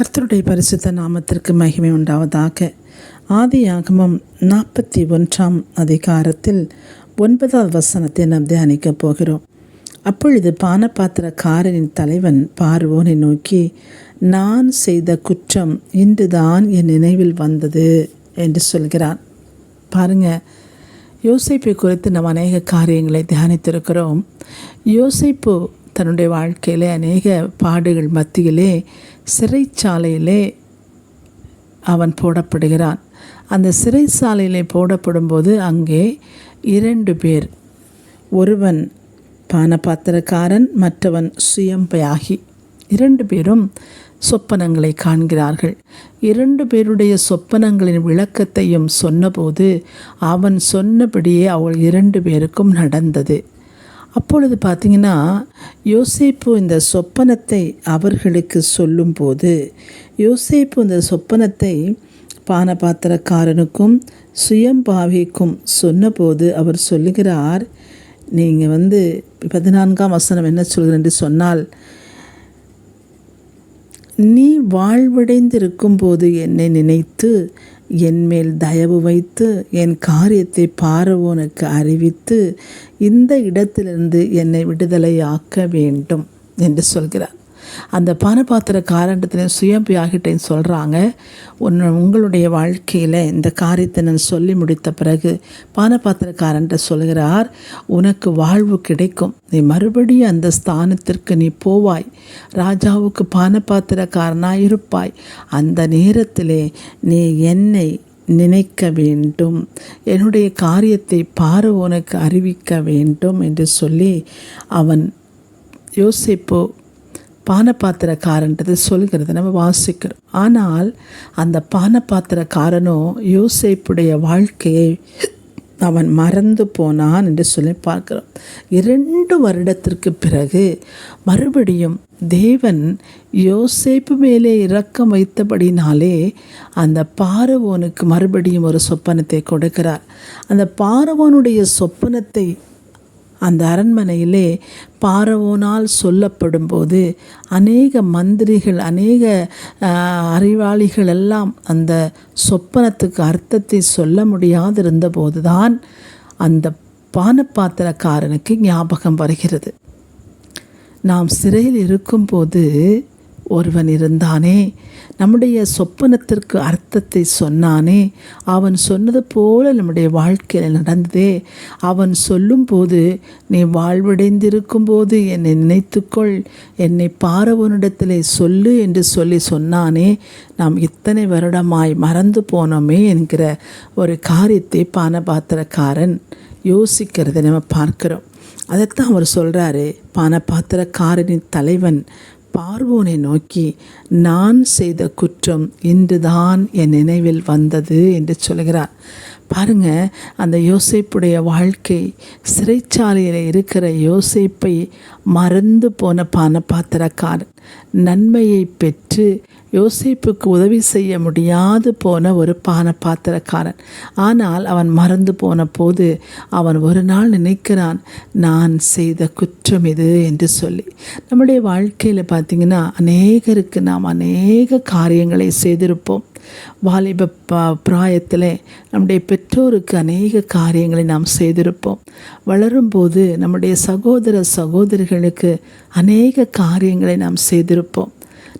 கர்த்தருடைய பரிசுத்த நாமத்திற்கு மகிமை உண்டாவதாக. ஆதி ஆகமம் நாற்பத்தி ஒன்றாம் அதிகாரத்தில் ஒன்பதாவது வசனத்தை நாம் தியானிக்கப் போகிறோம். அப்பொழுது பானபாத்திரக்காரனின் தலைவன் பார்வோனை நோக்கி நான் செய்த குற்றம் இன்றுதான் என் நினைவில் வந்தது என்று சொல்கிறான். பாருங்க யோசிப்பை குறித்து நாம் அநேக காரியங்களை தியானித்திருக்கிறோம். யோசிப்பு தன்னுடைய வாழ்க்கையிலே அநேக பாடுகள் மத்தியிலே சிறைச்சாலையிலே அவன் போடப்படுகிறான். அந்த சிறைச்சாலையிலே போடப்படும்போது அங்கே இரண்டு பேர். ஒருவன் பானபாத்திரக்காரன் மற்றவன் சுயம்பயாகி. இரண்டு பேரும் சொப்பனங்களை காண்கிறார்கள். இரண்டு பேருடைய சொப்பனங்களின் விளக்கத்தையும் சொன்னபோது அவன் சொன்னபடியே அவள் இரண்டு பேருக்கும் நடந்தது. அப்பொழுது பார்த்தீங்கன்னா யோசேப்பு இந்த சொப்பனத்தை அவர்களுக்கு சொல்லும்போது யோசேப்பு இந்த சொப்பனத்தை பானபாத்திரக்காரனுக்கும் சுயம்பாவிக்கும் சொன்னபோது அவர் சொல்லுகிறார் நீங்கள் வந்து பதினான்காம் வசனம் என்ன சொல்கிறேன் என்று சொன்னால் நீ வாழ்வடைந்திருக்கும் போது என்னை நினைத்து என் மேல் தயவு வைத்து என் காரியத்தை பாரவோனுக்கு அறிவித்து இந்த இடத்திலிருந்து என்னை விடுதலையாக்க வேண்டும் என்று சொல்கிறார். அந்த பானபாத்திர சுயம்பி ஆகிட்டேன்னு சொல்கிறாங்க ஒன்று உங்களுடைய வாழ்க்கையில் இந்த காரியத்தை நான் சொல்லி முடித்த பிறகு பானபாத்திரக்காரன்ட்ட சொல்கிறார் உனக்கு வாழ்வு கிடைக்கும். நீ மறுபடியும் அந்த ஸ்தானத்திற்கு நீ போவாய். ராஜாவுக்கு பானபாத்திரக்காரனாக இருப்பாய். அந்த நேரத்திலே நீ என்னை நினைக்க வேண்டும். என்னுடைய காரியத்தை பாரவோனுக்கு அறிவிக்க வேண்டும் என்று சொல்லி அவன் யோசிப்பு பானபாத்திரக்காரன்றது சொல்கிறது நம்ம வாசிக்கிறோம். ஆனால் அந்த பானபாத்திரக்காரனோ யோசேப்புடைய வாழ்க்கையை அவன் மறந்து போனான் என்று சொல்லி பார்க்கிறோம். இரண்டு வருடத்திற்கு பிறகு மறுபடியும் தேவன் யோசேப்பு மேலே இரக்கம் வைத்தபடினாலே அந்த பாரவோனுக்கு மறுபடியும் ஒரு சொப்பனத்தை கொடுக்கிறார். அந்த பாரவோனுடைய சொப்பனத்தை அந்த அரண்மனையிலே பாரவோனால் சொல்லப்படும்போது அநேக மந்திரிகள் அநேக அறிவாளிகள் எல்லாம் அந்த சொப்பனத்துக்கு அர்த்தத்தை சொல்ல முடியாதிருந்தபோது தான் அந்த பானப்பாத்திரக்காரனுக்கு ஞாபகம் வருகிறது. நாம் சிறையில் இருக்கும்போது ஒருவன் இருந்தானே நம்முடைய சொப்பனத்திற்கு அர்த்தத்தை சொன்னானே அவன் சொன்னது போல நம்முடைய வாழ்க்கையில் நடந்ததே. அவன் சொல்லும்போது நீ வாழ்வடைந்திருக்கும் போது என்னை நினைத்துக்கொள் என்னை பாரவனிடத்திலே சொல்லு என்று சொல்லி சொன்னானே நாம் இத்தனை வருடமாய் மறந்து போனோமே என்கிற ஒரு காரியத்தை பானபாத்திரக்காரன் யோசிக்கிறதை நம்ம பார்க்கிறோம். அதைத்தான் அவர் சொல்கிறாரு பானபாத்திரக்காரனின் தலைவன் பார்வோனை நோக்கி நான் செய்த குற்றம் இன்றுதான் என் நினைவில் வந்தது என்று சொல்கிறார் பாருங்க அந்த யோசிப்புடைய வாழ்க்கை சிறைச்சாலையில் இருக்கிற யோசிப்பை மறந்து போன பான பாத்திரக்காரன் நன்மையை பெற்று யோசிப்புக்கு உதவி செய்ய முடியாது போன ஒரு பான பாத்திரக்காரன். ஆனால் அவன் மறந்து போன போது அவன் ஒரு நாள் நினைக்கிறான் நான் செய்த குற்றம் இது என்று சொல்லி. நம்முடைய வாழ்க்கையில் பார்த்திங்கன்னா அநேகருக்கு நாம் அநேக காரியங்களை செய்திருப்போம். வாலிப பிராயத்தில் நம்முடைய பெற்றோருக்கு அநேக காரியங்களை நாம் செய்திருப்போம். வளரும்போது நம்முடைய சகோதர சகோதரிகளுக்கு அநேக காரியங்களை நாம் செய்திருப்போம்.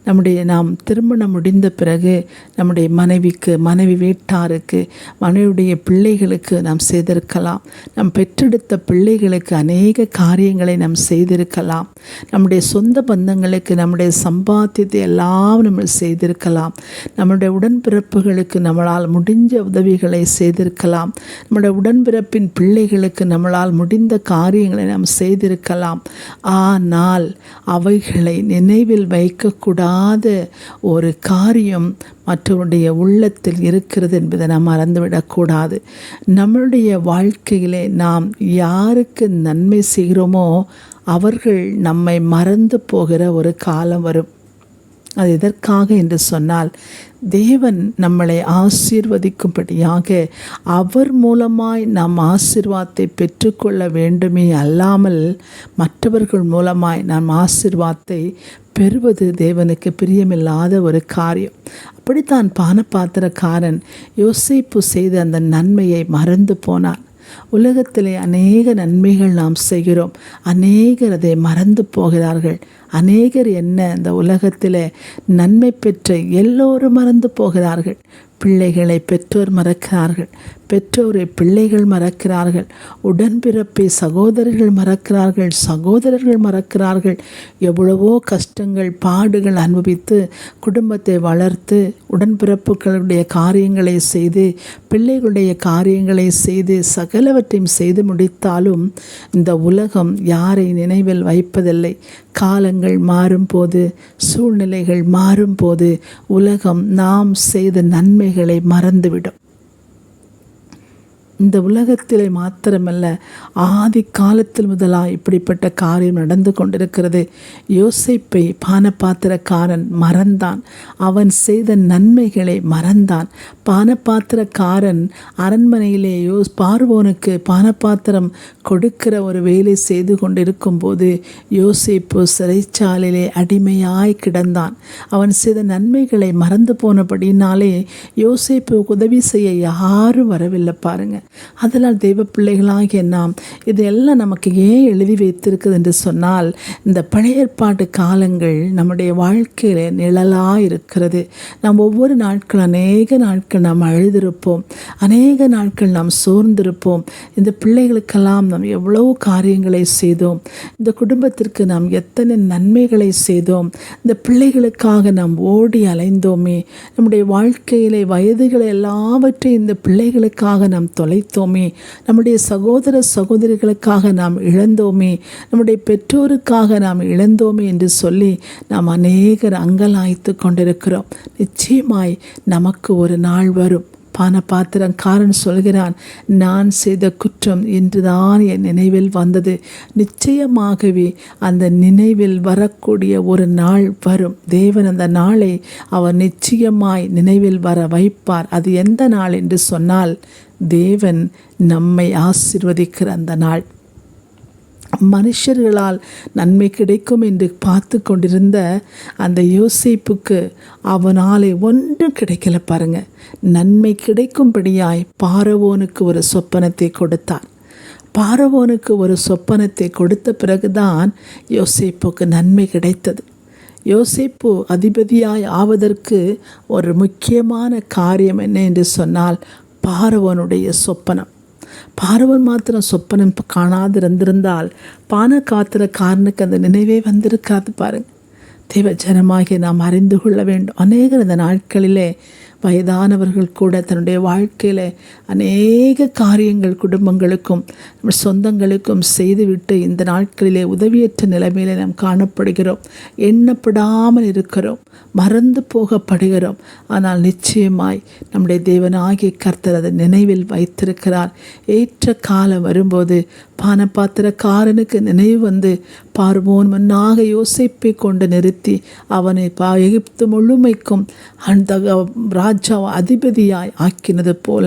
நம்முடைய நாம் திருமணம் முடிந்த பிறகு நம்முடைய மனைவிக்கு மனைவி வீட்டாருக்கு மனைவியுடைய பிள்ளைகளுக்கு நாம் செய்திருக்கலாம். நம் பெற்றெடுத்த பிள்ளைகளுக்கு அநேக காரியங்களை நாம் செய்திருக்கலாம். நம்முடைய சொந்த பந்தங்களுக்கு நம்முடைய சம்பாத்தியத்தை எல்லாம் நம்ம செய்திருக்கலாம். நம்முடைய உடன்பிறப்புகளுக்கு நம்மளால் முடிஞ்ச உதவிகளை செய்திருக்கலாம். நம்முடைய உடன்பிறப்பின் பிள்ளைகளுக்கு நம்மளால் முடிந்த காரியங்களை நாம் செய்திருக்கலாம். ஆனால் அவைகளை நினைவில் வைக்கக்கூடாது இல்லாத ஒரு காரியம் மற்றவருடைய உள்ளத்தில் இருக்கிறது என்பதை நாம் மறந்துவிடக்கூடாது. நம்மளுடைய வாழ்க்கையிலே நாம் யாருக்கு நன்மை செய்கிறோமோ அவர்கள் நம்மை மறந்து போகிற ஒரு காலம் வரும். அது எதற்காக என்று சொன்னால் தேவன் நம்மளை ஆசீர்வதிக்கும்படியாக அவர் மூலமாய் நாம் ஆசிர்வாதத்தை பெற்றுக்கொள்ள வேண்டுமே அல்லாமல் மற்றவர்கள் மூலமாய் நாம் ஆசிர்வாதத்தை பெறுவது தேவனுக்கு பிரியமில்லாத ஒரு காரியம். அப்படித்தான் பானபாத்திரக்காரன் யோசிப்பு செய்த அந்த நன்மையை மறந்து போனான். உலகத்திலே அநேக நன்மைகள் நாம் செய்கிறோம். அநேகர் அதை மறந்து போகிறார்கள். அநேகர் என்ன இந்த உலகத்தில் நன்மை பெற்ற எல்லோரும் மறந்து போகிறார்கள். பிள்ளைகளை பெற்றோர் மறக்கிறார்கள். பெற்றோரை பிள்ளைகள் மறக்கிறார்கள். உடன்பிறப்பை சகோதரர்கள் மறக்கிறார்கள். சகோதரர்கள் மறக்கிறார்கள். எவ்வளவோ கஷ்டங்கள் பாடுகள் அனுபவித்து குடும்பத்தை வளர்த்து உடன்பிறப்புகளுடைய காரியங்களை செய்து பிள்ளைகளுடைய காரியங்களை செய்து சகலவற்றையும் செய்து முடித்தாலும் இந்த உலகம் யாரை நினைவில் வைப்பதில்லை. காலங்கள் மாறும்போது சூழ்நிலைகள் மாறும்போது உலகம் நாம் செய்த நன்மைகளை மறந்துவிடும். இந்த உலகத்திலே மாத்திரமல்ல ஆதி காலத்தில் முதலாக இப்படிப்பட்ட காரியம் நடந்து கொண்டிருக்கிறது. யோசிப்பை பானபாத்திரக்காரன் மறந்தான். அவன் செய்த நன்மைகளை மறந்தான். பானபாத்திரக்காரன் அரண்மனையிலே யோஸ் பார்வோனுக்கு பானபாத்திரம் கொடுக்கிற ஒரு வேலை செய்து கொண்டிருக்கும் போது யோசிப்பு சிறைச்சாலையிலே அடிமையாய் கிடந்தான். அவன் செய்த நன்மைகளை மறந்து போனபடினாலே யோசிப்பு உதவி செய்ய யாரும் வரவில்லை பாருங்கள் அதனால் தெய்வ பிள்ளைகளாகிய நாம் இதெல்லாம் நமக்கு ஏன் எழுதி வைத்திருக்குது என்று சொன்னால் இந்த பழைய ஏற்பாட்டு காலங்கள் நம்முடைய வாழ்க்கையில் நிழலாக இருக்கிறது. நாம் ஒவ்வொரு நாட்கள் அநேக நாட்கள் நாம் அழுதிருப்போம். அநேக நாட்கள் நாம் சோர்ந்திருப்போம். இந்த பிள்ளைகளுக்கெல்லாம் நாம் எவ்வளவு காரியங்களை செய்தோம். இந்த குடும்பத்திற்கு நாம் எத்தனை நன்மைகளை செய்தோம். இந்த பிள்ளைகளுக்காக நாம் ஓடி அலைந்தோமே. நம்முடைய வாழ்க்கையிலே வயதுகளை எல்லாவற்றையும் இந்த பிள்ளைகளுக்காக நாம் தொலை தொலைத்தோமே நம்முடைய சகோதர சகோதரிகளுக்காக நாம் இழந்தோமே. நம்முடைய பெற்றோருக்காக நாம் இழந்தோமே என்று சொல்லி நாம் அநேகர் அங்கலாய்த்து கொண்டிருக்கிறோம். நிச்சயமாய் நமக்கு ஒரு நாள் வரும். பான பாத்திரம் காரன் சொல்கிறான் நான் செய்த குற்றம் என்றுதான் என் நினைவில் வந்தது. நிச்சயமாகவே அந்த நினைவில் வரக்கூடிய ஒரு நாள் வரும். தேவன் அந்த நாளை அவர் நிச்சயமாய் நினைவில் வர வைப்பார். அது எந்த நாள் என்று சொன்னால் தேவன் நம்மை ஆசிர்வதிக்கிற அந்த நாள். மனுஷர்களால் நன்மை கிடைக்கும் என்று பார்த்து கொண்டிருந்த அந்த யோசிப்புக்கு அவனாலே ஒன்றும் கிடைக்கல பாருங்க. நன்மை கிடைக்கும்படியாய் பாரவோனுக்கு ஒரு சொப்பனத்தை கொடுத்தார் பாரவோனுக்கு ஒரு சொப்பனத்தை கொடுத்த பிறகுதான் யோசிப்புக்கு நன்மை கிடைத்தது. யோசிப்பு அதிபதியாய் ஆவதற்கு ஒரு முக்கியமான காரியம் என்ன என்று சொன்னால் பாரவனுடைய சொப்பனம். பார்வன் மாத்திரம் சொப்பனம் காணாது இருந்திருந்தால் பானை காத்திர காரனுக்கு அந்த நினைவே வந்திருக்காது பாருங்க. தேவ ஜனமாகிய நாம் அறிந்து கொள்ள வேண்டும். அநேகர் இந்த நாட்களிலே வயதானவர்கள் கூட தன்னுடைய வாழ்க்கையில் அநேக காரியங்கள் குடும்பங்களுக்கும் நம் சொந்தங்களுக்கும் செய்துவிட்டு இந்த நாட்களிலே உதவியற்ற நிலைமையிலே நாம் காணப்படுகிறோம். எண்ணப்படாமல் இருக்கிறோம். மறந்து போகப்படுகிறோம். ஆனால் நிச்சயமாய் நம்முடைய தேவனாகிய கர்த்தர் அதை நினைவில் வைத்திருக்கிறார். ஏற்ற காலம் வரும்போது பானபாத்திரக்காரனுக்கு நினைவு வந்து பார்வோன் முன்னாக யோசிப்பை கொண்டு நிறுத்தி அவனை பா எகிப்து முழுமைக்கும் அந்த ராஜா அதிபதியாய் ஆக்கினது போல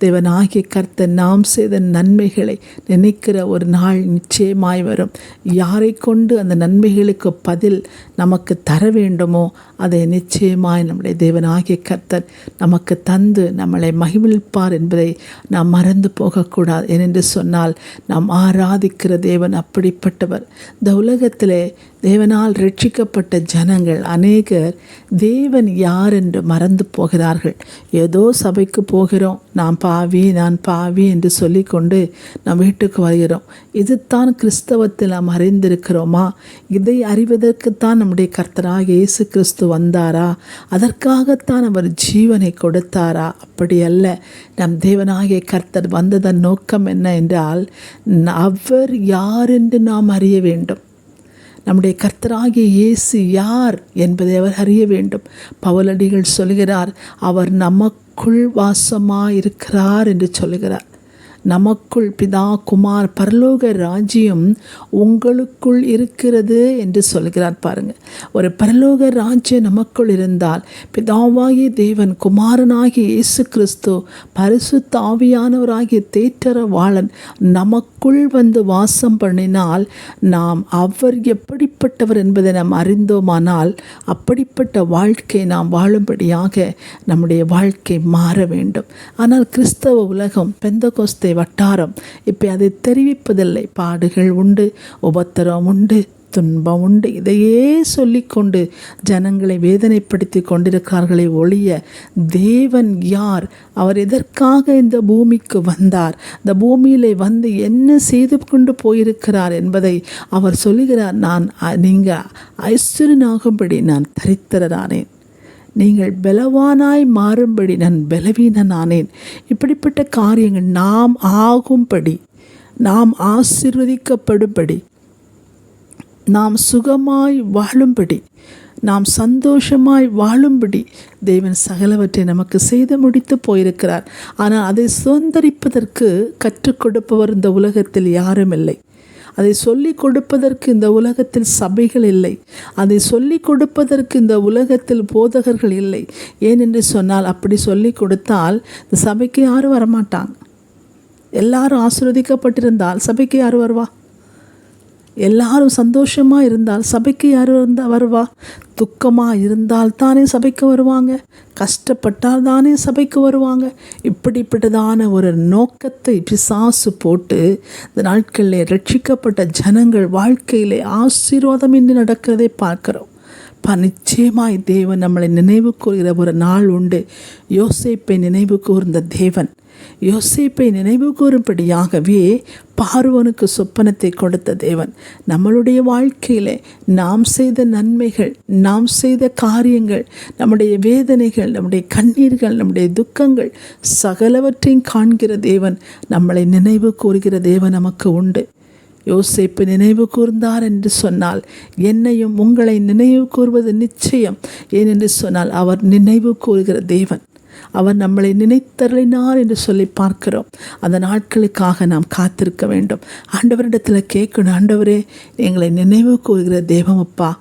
தேவனாகிய கர்த்த நாம் செய்த நன்மைகளை நினைக்கிற ஒரு நாள் நிச்சயமாய் வரும். யாரை கொண்டு அந்த நன்மைகளுக்கு பதில் நமக்கு தர வேண்டுமோ அதை நிச்சயமாய் நம்முடைய தேவனாகிய கர்த்தர் நமக்கு தந்து நம்மளை மகிழ்ப்பார் என்பதை நாம் மறந்து போகக்கூடாது. ஏனென்று சொன்னால் நாம் ஆராதிக்கிற தேவன் அப்படிப்பட்டவர். இந்த உலகத்திலே தேவனால் ரட்சிக்கப்பட்ட ஜனங்கள் அநேகர் தேவன் யார் என்று மறந்து போகிறார்கள். ஏதோ சபைக்கு போகிறோம் நாம் பாவி நான் பாவி என்று சொல்லிக்கொண்டு நம் வீட்டுக்கு வருகிறோம். இதுதான் கிறிஸ்தவத்தில் நாம் அறிந்திருக்கிறோமா? இதை அறிவதற்குத்தான் நம்முடைய கர்த்தராக இயேசு கிறிஸ்து வந்தாரா? அதற்காகத்தான் அவர் ஜீவனை கொடுத்தாரா? அப்படி அல்ல. நம் தேவனாகிய கர்த்தர் வந்ததன் நோக்கம் என்ன என்றால் அவர் யார் என்று நாம் அறிய வேண்டும். நம்முடைய கர்த்தராகிய இயேசு யார் என்பதை அவர் அறிய வேண்டும். பவலடிகள் சொல்கிறார் அவர் நமக்குள் வாசமாக இருக்கிறார் என்று சொல்கிறார் நமக்குள் பிதா குமார் பரலோக ராஜ்யம் உங்களுக்குள் இருக்கிறது என்று சொல்கிறார் பாருங்க. ஒரு பரலோக ராஜ்யம் நமக்குள் இருந்தால் பிதாவாகிய தேவன் குமாரனாகிய இயேசு கிறிஸ்து பரிசுத்த ஆவியானவராகிய தேற்றரவாளன் நமக்குள் வந்து வாசம் பண்ணினால் நாம் அவர் எப்படிப்பட்டவர் என்பதை நாம் அறிந்தோமானால் அப்படிப்பட்ட வாழ்க்கை நாம் வாழும்படியாக நம்முடைய வாழ்க்கை மாற வேண்டும். ஆனால் கிறிஸ்தவ உலகம் பெந்தகோஸ்தை வட்டாரம். இப்போ அதை தெரிவிப்பதில்லை. பாடுகள் உண்டு உபத்திரம் உண்டு துன்பம் உண்டு. இதையே சொல்லிக்கொண்டு ஜனங்களை வேதனைப்படுத்தி கொண்டிருக்கிறார்களே ஒழிய தேவன் யார்? அவர் எதற்காக இந்த பூமிக்கு வந்தார்? இந்த பூமியில் வந்து என்ன செய்து கொண்டு போயிருக்கிறார் என்பதை அவர் சொல்லுகிறார். நான் நீங்கள் ஐஸ்வரனாகும்படி நான் தரித்திரரானேன். நீங்கள் பலவானாய் மாறும்படி நான் பலவீனனானேன். இப்படிப்பட்ட காரியங்கள் நாம் ஆகும்படி நாம் ஆசிர்வதிக்கப்படும்படி நாம் சுகமாய் வாழும்படி நாம் சந்தோஷமாய் வாழும்படி தேவன் சகலவற்றை நமக்கு செய்து முடித்து போயிருக்கிறார். ஆனால் அதை சுதந்திரிப்பதற்கு கற்றுக் கொடுப்பவர் இந்த உலகத்தில் யாரும் இல்லை. அதை சொல்லிக் கொடுப்பதற்கு இந்த உலகத்தில் சபைகள் இல்லை. அதை சொல்லிக் கொடுப்பதற்கு இந்த உலகத்தில் போதகர்கள் இல்லை. ஏனென்று சொன்னால் அப்படி சொல்லிக் கொடுத்தால் இந்த சபைக்கு யாரும் வரமாட்டாங்க. எல்லாரும் ஆசிர்வதிக்கப்பட்டிருந்தால் சபைக்கு யார் வருவா? எல்லாரும் சந்தோஷமாக இருந்தால் சபைக்கு யார் இருந்தால் வருவா? துக்கமாக இருந்தால் தானே சபைக்கு வருவாங்க. கஷ்டப்பட்டால் தானே சபைக்கு வருவாங்க. இப்படிப்பட்டதான ஒரு நோக்கத்தை பிசாசு போட்டு இந்த நாட்களில் ரட்சிக்கப்பட்ட ஜனங்கள் வாழ்க்கையிலே ஆசீர்வாதம் என்று நடக்கிறதை பார்க்கிறோம். பா நிச்சயமாய் தேவன் நம்மளை நினைவு கூறுகிற ஒரு நாள் உண்டு. யோசிப்பை நினைவு கூர்ந்த தேவன் யோசேப்பை நினைவு கூறும்படியாகவே பார்வனுக்கு சொப்பனத்தை கொடுத்த தேவன். நம்மளுடைய வாழ்க்கையில் நாம் செய்த நன்மைகள் நாம் செய்த காரியங்கள் நம்முடைய வேதனைகள் நம்முடைய கண்ணீர்கள் நம்முடைய துக்கங்கள் சகலவற்றையும் காண்கிற தேவன் நம்மளை நினைவு கூறுகிற தேவன் நமக்கு உண்டு. யோசிப்பு நினைவு கூர்ந்தார் என்று சொன்னால் என்னையும் உங்களை நினைவு கூறுவது நிச்சயம். ஏனென்று சொன்னால் அவர் நினைவு கூறுகிற தேவன். அவர் நம்மளை நினைத்தருளினார் என்று சொல்லி பார்க்கிறோம். அந்த நாட்களுக்காக நாம் காத்திருக்க வேண்டும். ஆண்டவரிடத்தில் கேட்கணும் ஆண்டவரே எங்களை நினைவு கூறுகிற தேவமப்பா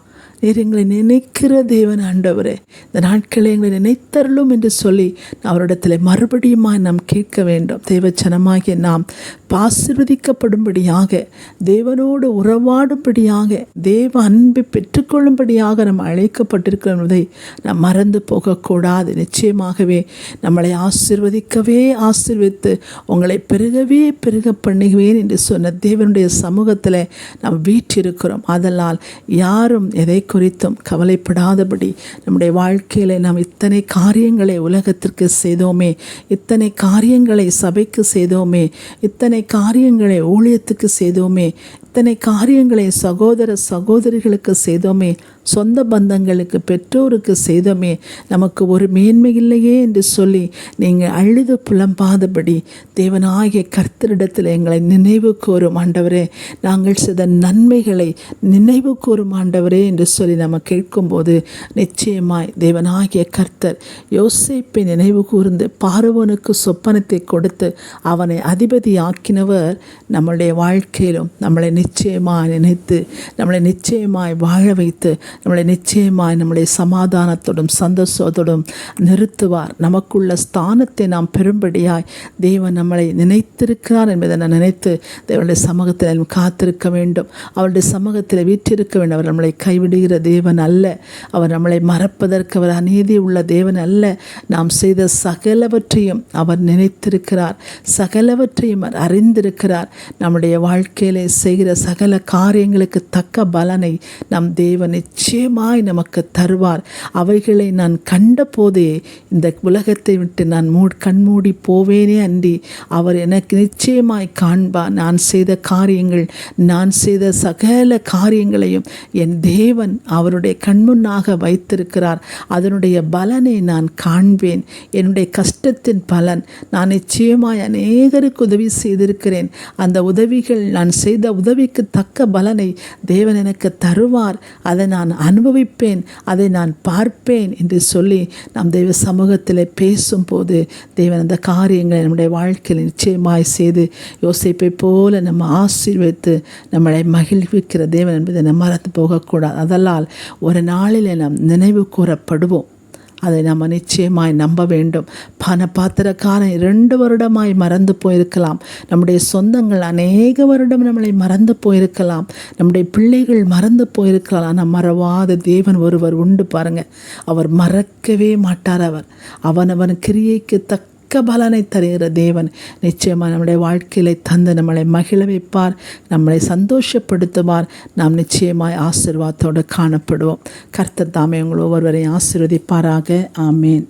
நீர் எங்களை நினைக்கிற தேவன் ஆண்டவரே. இந்த நாட்களை எங்களை நினைத்தருளும் என்று சொல்லி அவரிடத்தில் மறுபடியும் நாம் கேட்க வேண்டும். தேவச்சனமாகிய நாம் ஆசிர்வதிக்கப்படும்படியாக தேவனோடு உறவாடும்படியாக தேவ அன்பை பெற்றுக்கொள்ளும்படியாக நாம் அழைக்கப்பட்டிருக்கிறோம் என்பதை நாம் மறந்து போகக்கூடாது. நிச்சயமாகவே நம்மளை ஆசிர்வதிக்கவே ஆசிர்வித்து உங்களை பெருகவே பெருக பண்ணுவேன் என்று சொன்ன தேவனுடைய சமூகத்தில் நாம் வீற்றிருக்கிறோம். அதனால் யாரும் எதை குறித்தும் கவலைப்படாதபடி நம்முடைய வாழ்க்கையில் நாம் இத்தனை காரியங்களை உலகத்திற்கு செய்தோமே இத்தனை காரியங்களை சபைக்கு செய்தோமே இத்தனை காரியங்களை ஊழியத்துக்கு செய்தோமே இத்தனை காரியங்களை சகோதர சகோதரிகளுக்கு செய்தோமே சொந்த பந்தங்களுக்கு பெற்றோருக்கு செய்தோமே நமக்கு ஒரு மேன்மை இல்லையே என்று சொல்லி நீங்கள் அழுது புலம்பாதபடி தேவனாகிய கர்த்தரிடத்தில் எங்களை நினைவு கூறும் ஆண்டவரே. நாங்கள் செய்த நன்மைகளை நினைவு கூறும் ஆண்டவரே என்று சொல்லி நம்ம கேட்கும்போது நிச்சயமாய் தேவனாகிய கர்த்தர் யோசிப்பை நினைவு கூர்ந்து பார்வனுக்கு சொப்பனத்தை கொடுத்து அவனை அதிபதி ஆக்கினவர் நம்மளுடைய வாழ்க்கையிலும் நம்மளை நிச்சயமாய் நினைத்து நம்மளை நிச்சயமாய் வாழ வைத்து நம்மளை நிச்சயமாய் நம்முடைய சமாதானத்தோடும் சந்தோஷத்தோடும் நிறுத்துவார். நமக்குள்ள ஸ்தானத்தை நாம் பெரும்படியாய் தேவன் நம்மளை நினைத்திருக்கிறார் என்பதை நான் நினைத்து தேவனுடைய சமூகத்தில் காத்திருக்க வேண்டும். அவருடைய சமூகத்தில் வீற்றிருக்க வேண்டும். அவர் நம்மளை கைவிடுகிற தேவன் அல்ல. அவர் நம்மளை மறப்பதற்கு அவர் அநீதி உள்ள தேவன் அல்ல. நாம் செய்த சகலவற்றையும் அவர் நினைத்திருக்கிறார். சகலவற்றையும் அவர் அறிந்திருக்கிறார். நம்முடைய வாழ்க்கையிலே செய்கிற சகல காரியங்களுக்கு தக்க பலனை நம் தேவன் நிச்சயமாய் நமக்கு தருவார். அவைகளை நான் கண்ட போதே இந்த உலகத்தை விட்டு நான் மூ கண்மூடி போவேனே அன்றி அவர் எனக்கு நிச்சயமாய் காண்பார். நான் செய்த காரியங்கள் நான் செய்த சகல காரியங்களையும் என் தேவன் அவருடைய கண்முன்னாக வைத்திருக்கிறார். அதனுடைய பலனை நான் காண்பேன். என்னுடைய கஷ்டத்தின் பலன் நான் நிச்சயமாய் அநேகருக்கு உதவி செய்திருக்கிறேன். அந்த உதவிகள் நான் செய்த உதவிக்கு தக்க பலனை தேவன் எனக்கு தருவார். அதை நான் அனுபவிப்பேன் அதை நான் பார்ப்பேன் என்று சொல்லி நாம் தெய்வ சமூகத்தில் பேசும்போது தேவன் அந்த காரியங்களை நம்முடைய வாழ்க்கையில் நிச்சயமாய் செய்து யோசிப்பை போல நம்ம ஆசீர்வதித்து நம்மளை மகிழ்விக்கிற தேவன் என்பதை நம்ம மறந்து போகக்கூடாது. அதனால் ஒரு நாளில் நாம் நினைவு கூறப்படுவோம். அதை நம்ம நிச்சயமாய் நம்ப வேண்டும். பண பாத்திரக்காரன் இரண்டு வருடமாய் மறந்து போயிருக்கலாம். நம்முடைய சொந்தங்கள் அநேக வருடம் நம்மளை மறந்து போயிருக்கலாம். நம்முடைய பிள்ளைகள் மறந்து போயிருக்கலாம். ஆனால் மறவாத தேவன் ஒருவர் உண்டு பாருங்க. அவர் மறக்கவே மாட்டார் அவர். அவனவன் கிரியைக்கு தக்க பலனை தருகிற தேவன். நிச்சயமாக நம்முடைய வாழ்க்கையில தந்து நம்மளை மகிழ வைப்பார். நம்மளை சந்தோஷப்படுத்துவார். நாம் நிச்சயமாய் ஆசிர்வாதத்தோடு காணப்படுவோம். கர்த்தர் தாமே உங்கள் ஒவ்வொருவரையும் ஆசிர்வதிப்பாராக. ஆமேன்.